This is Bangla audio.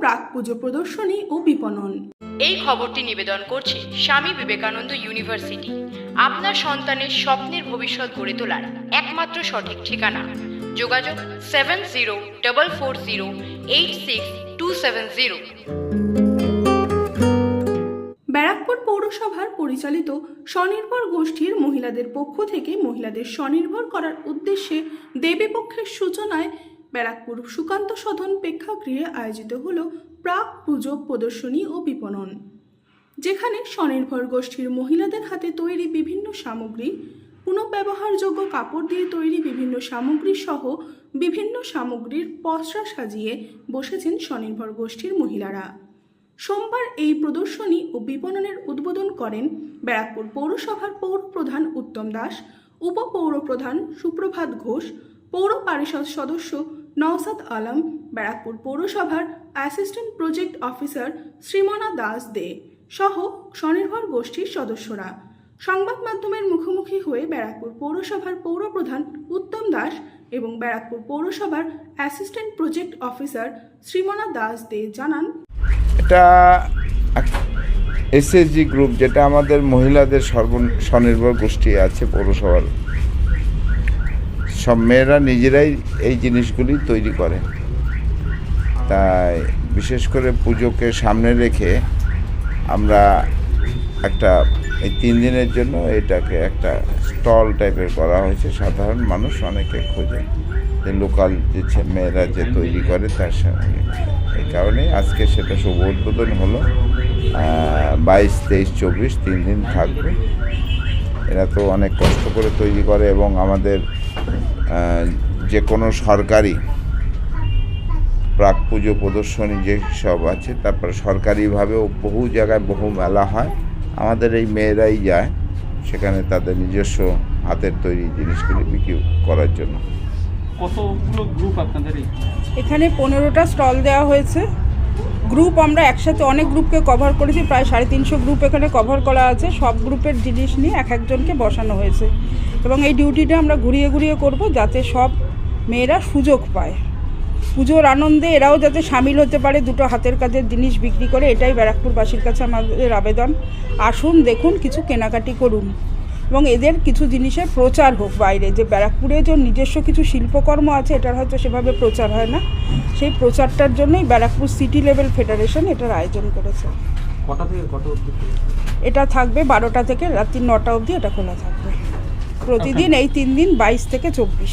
প্রাক পুজো প্রদর্শনী ও বিপণন। এই খবরটি নিবেদন করছে স্বামী বিবেকানন্দ ইউনিভার্সিটি। আপনার সন্তানের স্বপ্নের ভবিষ্যৎ গড়ে তোলার একমাত্র সঠিক ঠিকানা। যোগাযোগ seven zero double four zero eight six two seven zero. Barrackpore পৌরসভার পরিচালিত স্বনির্ভর গোষ্ঠীর মহিলাদের পক্ষ থেকে মহিলাদের স্বনির্ভর করার উদ্দেশ্যে দেবীপক্ষের সূচনায় ব্যারাকপুর সুকান্ত সদন প্রেক্ষাগৃহে আয়োজিত হল প্রাক পুজো প্রদর্শনী ও বিপণন, যেখানে স্বনির্ভর গোষ্ঠীর মহিলাদের হাতে তৈরি বিভিন্ন সামগ্রী, পুনঃব্যবহারযোগ্য কাপড় দিয়ে তৈরি বিভিন্ন সামগ্রী সহ বিভিন্ন সামগ্রীর পসরা সাজিয়ে বসেছেন স্বনির্ভর গোষ্ঠীর মহিলারা। সোমবার এই প্রদর্শনী ও বিপণনের উদ্বোধন করেন ব্যারাকপুর পৌরসভার পৌর প্রধান উত্তম দাস উপপৌর প্রধান সুপ্রভাত ঘোষ, পৌর পরিষদ সদস্য নওসাদ আলম, ব্যারাকপুর পৌরসভার assistant project officer Shrimana Das De সহ স্বনির্ভর গোষ্ঠীর সদস্যরা। সংবাদ মাধ্যমের মুখোমুখি হয়ে ব্যারাকপুর পৌরসভার পৌরপ্রধান উত্তম দাস এবং ব্যারাকপুর পৌরসভার assistant project officer Shrimana Das De জানান, এটা এসএসজি গ্রুপ যেটা আমাদের মহিলাদের সর্ব, স্বনির্ভর গোষ্ঠী আছে পৌরসভার। সব মেয়েরা নিজেরাই এই জিনিসগুলি তৈরি করে। তাই বিশেষ করে পুজোকে সামনে রেখে আমরা একটা, এই তিন দিনের জন্য এটাকে একটা স্টল টাইপের করা হয়েছে। সাধারণ মানুষ অনেকে খোঁজে যে লোকাল যে মেয়েরা যে তৈরি করে তার সঙ্গে। এই কারণে আজকে সেটা শুভ উদ্বোধন হলো। বাইশ, তেইশ, চব্বিশ তিন দিন থাকবে। এরা তো অনেক কষ্ট করে তৈরি করে এবং আমাদের যে কোনো সরকারি প্রাক পুজো প্রদর্শনী যেসব আছে তারপরে সরকারিভাবেও বহু জায়গায় বহু মেলা হয়। আমাদের এই মেয়েরাই যায় সেখানে তাদের নিজস্ব হাতের তৈরি জিনিসগুলি বিক্রি করার জন্য। কতগুলো গ্রুপ আপনাদের এখানে পনেরোটা স্টল দেওয়া হয়েছে। গ্রুপ আমরা একসাথে অনেক গ্রুপকে কভার করেছি, প্রায় সাড়ে তিনশো গ্রুপ এখানে কভার করা আছে। সব গ্রুপের জিনিস নিয়ে এক একজনকে বসানো হয়েছে। এবং এই ডিউটিটা আমরা ঘুরিয়ে ঘুরিয়ে করব যাতে সব মেয়েরা সুযোগ পায়। পুজোর আনন্দে এরাও যাতে সামিল হতে পারে, দুটো হাতের কাজের জিনিস বিক্রি করে, এটাই ব্যারাকপুরবাসীর কাছে আমাদের আবেদন। আসুন, দেখুন, কিছু কেনাকাটি করুন। এবং এদের কিছু জিনিসের প্রচার হোক বাইরে যে ব্যারাকপুরে যে নিজস্ব কিছু শিল্পকর্ম আছে এটার হয়তো সেভাবে প্রচার হয় না। সেই প্রচারটার জন্যই ব্যারাকপুর সিটি লেভেল ফেডারেশন এটার আয়োজন করেছে। কটা থেকে কত অবধি এটা থাকবে বারোটা থেকে রাত্রি নটা অবধি এটা খোলা থাকবে। প্রতিদিন এই তিন দিন বাইশ থেকে চব্বিশ।